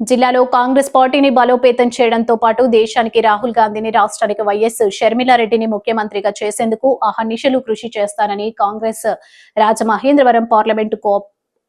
జిల్లాలో కాంగ్రెస్ పార్టీని బలోపేతం చేయడంతో పాటు దేశానికి రాహుల్ గాంధీని రాష్ట్రానికి వైఎస్ షర్మిలారెడ్డిని ముఖ్యమంత్రిగా చేసేందుకు అహర్నిశలు కృషి చేస్తానని Congress Rajamahendravaram parliament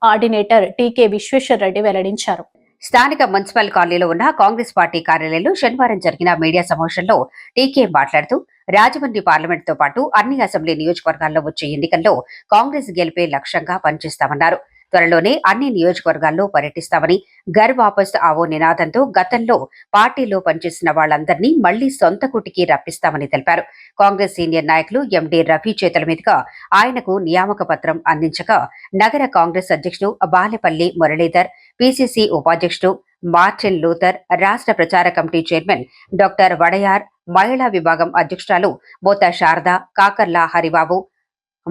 coordinator TK Vishweshwar Reddy వెల్లడించారు. స్థానిక మున్సిపల్ కాలనీలో ఉన్న కాంగ్రెస్ పార్టీ కార్యాలయంలో శనివారం జరిగిన మీడియా సమావేశంలో టీకే మాట్లాడుతూ రాజమండ్రి పార్లమెంట్తో పాటు అన్ని అసెంబ్లీ నియోజకవర్గాల్లో వచ్చే ఎన్నికల్లో కాంగ్రెస్ గెలిపే లక్ష్యంగా పనిచేస్తామన్నారు. త్వరలోనే అన్ని నియోజకవర్గాల్లో పర్యటిస్తామని గర్ వాపస్ ఆవో నినాదంతో గతంలో పార్టీలో పనిచేసిన వాళ్ళందరినీ మళ్ళీ సొంత కుటికి రప్పిస్తామని తెలిపారు. కాంగ్రెస్ సీనియర్ నాయకులు ఎండీ రఫీ చేతుల మీదుగా ఆయనకు నియామక పత్రం అందించగా నగర కాంగ్రెస్ అధ్యక్షుడు బాలెపల్లి మురళీధర్ పిసిసి ఉపాధ్యక్షుడు మార్టిన్ లూథర్ రాష్ట్ర ప్రచార కమిటీ చైర్మన్ డాక్టర్ వడయార్ మహిళా విభాగం అధ్యక్షురాలు బోత శారద కాకర్ల హరిబాబు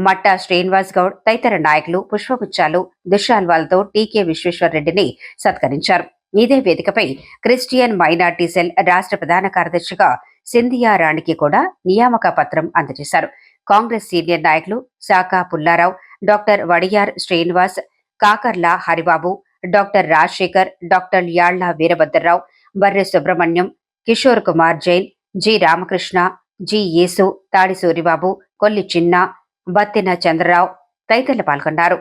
మట్టా శ్రీనివాస్ గౌడ్ తదితర నాయకులు పుష్పగుచ్చాలు దుశాల్వాలతో టీకే విశ్వేశ్వరరెడ్డిని సత్కరించారు. ఇదే వేదికపై క్రిస్టియన్ మైనార్టీ సెల్ రాష్ట్ర ప్రధాన కార్యదర్శిగా సింధియా రాణికి కూడా నియామక పత్రం అందజేశారు. కాంగ్రెస్ సీనియర్ నాయకులు Shaka Pullarao doctor Vadiyar Srinivas Kakarla Haribabu doctor Rajasekhar doctor Yalla Veerabhadrarao Barre Subrahmanyam Kishore Kumar Jain G Ramakrishna G Yesu Tadi Suribabu Kolli చిన్న బత్తిన చంద్రరావు తదితరులు పాల్గొన్నారు.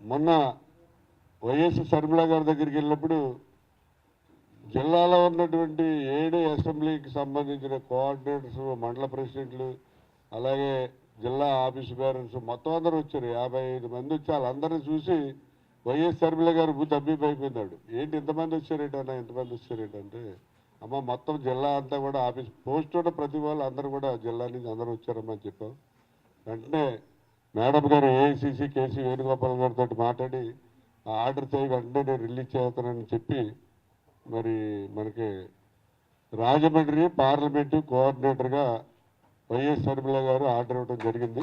మొన్న వైఎస్ షర్మిల గారి దగ్గరికి వెళ్ళినప్పుడు జిల్లాలో ఉన్నటువంటి ఏడు అసెంబ్లీకి సంబంధించిన కోఆర్డినేటర్స్ మండల ప్రెసిడెంట్లు అలాగే జిల్లా ఆఫీస్ పేరెంట్స్ మొత్తం అందరూ వచ్చారు. యాభై ఐదు మంది వచ్చి వాళ్ళందరినీ చూసి వైఎస్ శర్మిల గారు బుద్ధి అబ్బిపోయిపోయినాడు ఏంటి ఇంతమంది వచ్చారేటన్నా ఇంతమంది వచ్చారేటంటే అమ్మ మొత్తం జిల్లా అంతా కూడా ఆఫీస్ పోస్ట్ ఉన్న ప్రతి వాళ్ళు అందరూ కూడా జిల్లా నుంచి అందరూ వచ్చారమ్మా అని చెప్పాం. వెంటనే మేడం గారు ఏఐసిసి కేసీ వేణుగోపాల్ గారితో మాట్లాడి ఆ ఆర్డర్ చేయి వెంటనే నేను రిలీజ్ చేస్తానని చెప్పి మరి మనకి రాజమండ్రి పార్లమెంటు కోఆర్డినేటర్గా వైఎస్ షర్మిల గారు ఆర్డర్ ఇవ్వడం జరిగింది.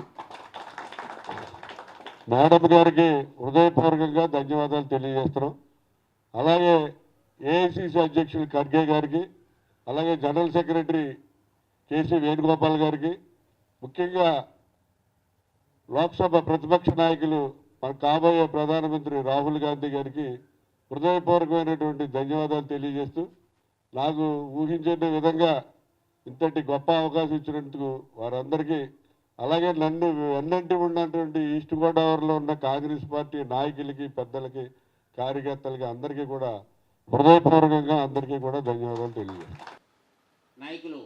మేడం గారికి హృదయపూర్వకంగా ధన్యవాదాలు తెలియజేస్తున్నాం. అలాగే ఏఐసిసి అధ్యక్షులు ఖర్గే గారికి అలాగే జనరల్ సెక్రటరీ కేసీ వేణుగోపాల్ గారికి ముఖ్యంగా లోక్సభ ప్రతిపక్ష నాయకులు మన కాబోయే ప్రధానమంత్రి రాహుల్ గాంధీ గారికి హృదయపూర్వకమైనటువంటి ధన్యవాదాలు తెలియజేస్తూ నాకు ఊహించిన విధంగా ఇంతటి గొప్ప అవకాశం ఇచ్చినందుకు వారందరికీ అలాగే నన్ను ఎన్నంటి ఉన్నటువంటి ఈస్ట్ గోదావరిలో ఉన్న కాంగ్రెస్ పార్టీ నాయకులకి పెద్దలకి కార్యకర్తలకి అందరికీ కూడా హృదయపూర్వకంగా అందరికీ కూడా ధన్యవాదాలు తెలియజేస్తాను. నాయకులు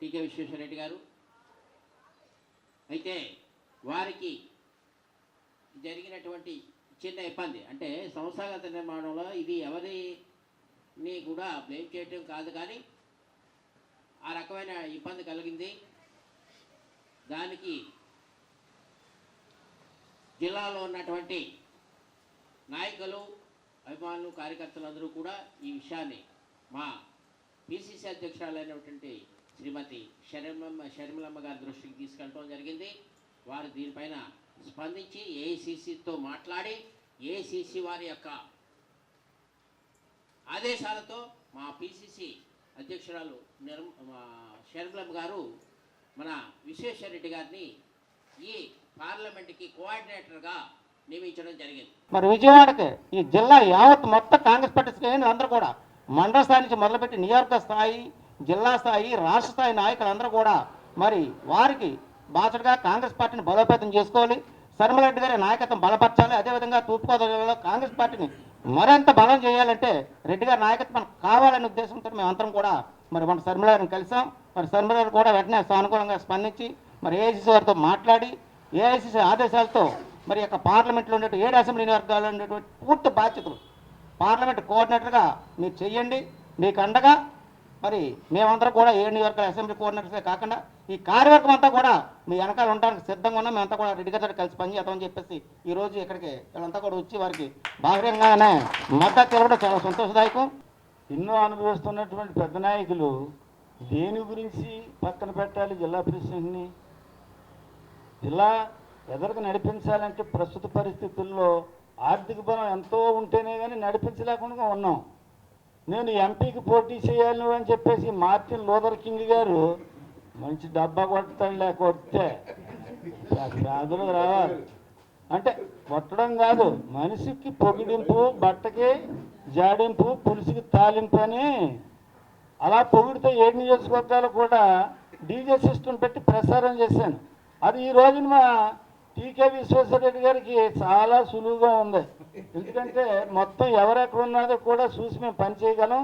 టీకే విశ్వేశ్వరరెడ్డి గారు అయితే వారికి జరిగినటువంటి చిన్న ఇబ్బంది అంటే సంస్థాగత నిర్మాణంలో ఇది ఎవరిని కూడా బ్లేమ్ చేయటం కాదు కానీ ఆ రకమైన ఇబ్బంది కలిగింది. దానికి జిల్లాలో ఉన్నటువంటి నాయకులు అభిమానులు కార్యకర్తలందరూ కూడా ఈ విషయాన్ని మా పిసిసి అధ్యక్షురాలైనటువంటి శ్రీమతి షర్మిలమ్మ షర్మిలమ్మ గారి దృష్టికి తీసుకెళ్ళడం జరిగింది. వారు దీనిపైన స్పందించి ఏఐసిసితో మాట్లాడి ఏఐసిసి వారి యొక్క ఆదేశాలతో మా పిసిసి అధ్యక్షురాలు నిర్మ మా గారు మన విశ్వేశ్వరరెడ్డి గారిని ఈ పార్లమెంట్కి కోఆర్డినేటర్గా నియమించడం జరిగింది. మరి విజయవాడకి ఈ జిల్లా యావత్ మొత్తం కాంగ్రెస్ పార్టీ శ్రేణులు అందరూ కూడా మండల స్థాయి నుంచి మొదలుపెట్టి నియోజక స్థాయి జిల్లా స్థాయి రాష్ట్ర స్థాయి నాయకులందరూ కూడా మరి వారికి బాసటగా కాంగ్రెస్ పార్టీని బలోపేతం చేసుకోవాలి శర్మలరెడ్డి గారి నాయకత్వం బలపరచాలి అదేవిధంగా తూర్పుగోదావరి జిల్లాలో కాంగ్రెస్ పార్టీని మరింత బలం చేయాలంటే రెడ్డి గారి నాయకత్వం కావాలనే ఉద్దేశంతో మేము అందరం కూడా మరి మన శర్మిలారిని కలిసాం. మరి శర్మిల కూడా వెంటనే సానుకూలంగా స్పందించి మరి ఏఐసిసి వారితో మాట్లాడి ఏఐసిసి ఆదేశాలతో మరి యొక్క పార్లమెంట్లో ఉండే ఏడు అసెంబ్లీ వర్గాల్లో ఉండేటువంటి పూర్తి బాధ్యతలు పార్లమెంట్ కోఆర్డినేటర్గా మీరు చెయ్యండి. మీకు అండగా మరి మేమంతా కూడా ఏడు నియోజకవర్గాల అసెంబ్లీ కోఆర్డినేటర్సే కాకుండా ఈ కార్యవర్గం అంతా కూడా మీ వెనకాల ఉండడానికి సిద్ధంగా ఉన్నాం. మేమంతా కూడా రెడ్డి గారు కలిసి పనిచేద్దామని చెప్పేసి ఈ రోజు ఇక్కడికి వీళ్ళంతా కూడా వచ్చి వారికి బాహ్యంగానే మద్దతు తెలవడం చాలా సంతోషదాయకం. ఎన్నో అనుభవిస్తున్నటువంటి పెద్ద నాయకులు దేని గురించి పక్కన పెట్టాలి జిల్లా ప్రెసిడెంట్ని? జిల్లా ఎదరికి నడిపించాలంటే ప్రస్తుత పరిస్థితుల్లో ఆర్థిక బలం ఎంతో ఉంటేనే కానీ నడిపించలేకుండా ఉన్నాం. నేను ఎంపీకి పోటీ చేయాలి అని చెప్పేసి మార్టిన్ లూథర్ కింగ్ గారు మంచి డబ్బా కొడతాడు లేక కొడితే వ్యాధులు రావాలి అంటే కొట్టడం కాదు మనిషికి పొగిడింపు బట్టకి జాడింపు పులుసుకి తాలింపు అని అలా పొగిడితే ఏడు నియోజకవర్గాలు కూడా డీజే సిస్టమ్ పెట్టి ప్రసారం చేశాను. అది ఈ రోజున మా టీకే విశ్వేశ్వరరెడ్డి గారికి చాలా సులువుగా ఉంది. ఎందుకంటే మొత్తం ఎవరెక్కడ ఉన్నదో కూడా చూసి మేము పని చేయగలం.